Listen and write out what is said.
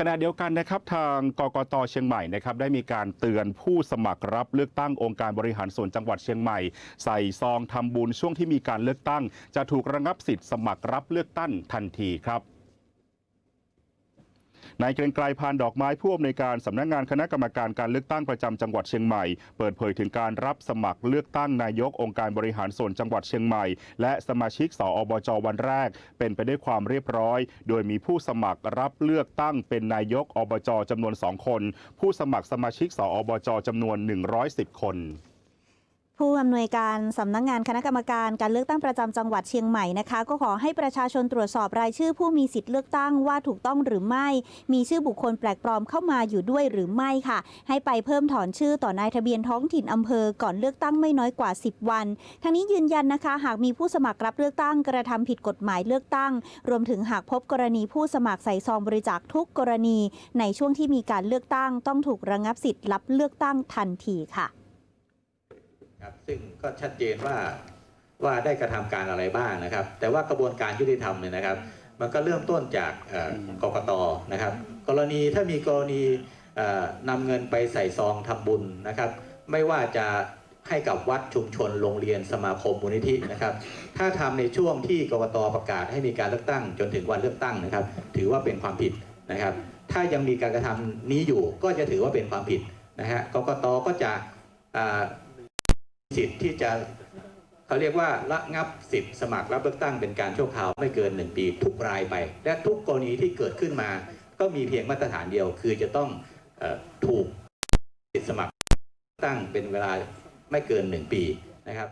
ขณะเดียวกันนะครับทางกกตเชียงใหม่นะครับได้มีการเตือนผู้สมัครรับเลือกตั้งองค์การบริหารส่วนจังหวัดเชียงใหม่ ใส่ซองทำบุญช่วงที่มีการเลือกตั้ง จะถูกระงับสิทธิ์สมัครรับเลือกตั้งทันทีครับ นายเกรียงไกรพานดอกไม้ผู้อำนวยการสำนักงานคณะกรรมการการเลือกตั้งประจำจังหวัดเชียงใหม่ เปิดเผยถึงการรับสมัครเลือกตั้งนายกองค์การบริหารส่วนจังหวัดเชียงใหม่ และสมาชิกสอบจวันแรก เป็นไปด้วยความเรียบร้อย โดยมีผู้สมัครรับเลือกตั้งเป็นนายกอบจจำนวน 2 คน ผู้สมัครสมาชิกสอบจจำนวน 110 คน ผู้อำนวยการสำนักงงานคณะกรรมการการเลือกตั้งประจำจังหวัดเชียงใหม่นะคะ ก็ขอให้ประชาชนตรวจสอบรายชื่อผู้มีสิทธิ์เลือกตั้งว่าถูกต้องหรือไม่ มีชื่อบุคคลแปลกปลอมเข้ามาอยู่ด้วยหรือไม่ค่ะ ให้ไปเพิ่มถอนชื่อต่อนายทะเบียนท้องถิ่นอำเภอก่อนเลือกตั้งไม่น้อยกว่า 10 วัน ทั้งนี้ยืนยันนะคะ หากมีผู้สมัครรับเลือกตั้งกระทำผิดกฎหมายเลือกตั้ง รวมถึงหากพบกรณีผู้สมัครใส่ซองบริจาคทุกกรณี ในช่วงที่มีการเลือกตั้ง ต้องถูกระงับสิทธิ์รับเลือกตั้งทันทีค่ะ ครับซึ่งก็ชัดเจนว่าว่าได้กระทำการอะไรบ้างนะครับ แต่ว่ากระบวนการยุติธรรมเนี่ยนะครับ มันก็เริ่มต้นจากเอ่อกกตนะครับ กรณีถ้ามีกรณีเอ่อนำเงินไปใส่ซองทำบุญนะครับ ไม่ว่าจะให้กับวัดชุมชนโรงเรียนสมาคมมูลนิธินะครับ ถ้าทำในช่วงที่กกตประกาศให้มีการเลือกตั้ง จนถึงวันเลือกตั้งนะครับ ถือว่าเป็นความผิดนะครับ ถ้ายังมีการกระทำนี้อยู่ก็จะถือว่าเป็นความผิดนะฮะกกตก็จะอ่า สิทธิ์ที่จะเขาเรียกว่าระงับสิทธิ์สมัครรับเลือกตั้งเป็นการชั่วคราวไม่เกิน 1 ปีทุกรายไป และทุกกรณีที่เกิดขึ้นมา ก็มีเพียงมาตรฐานเดียว คือจะต้องออถูกสิทธิ์สมัครตั้งเป็นเวลาไม่เกิน 1 ปีนะครับ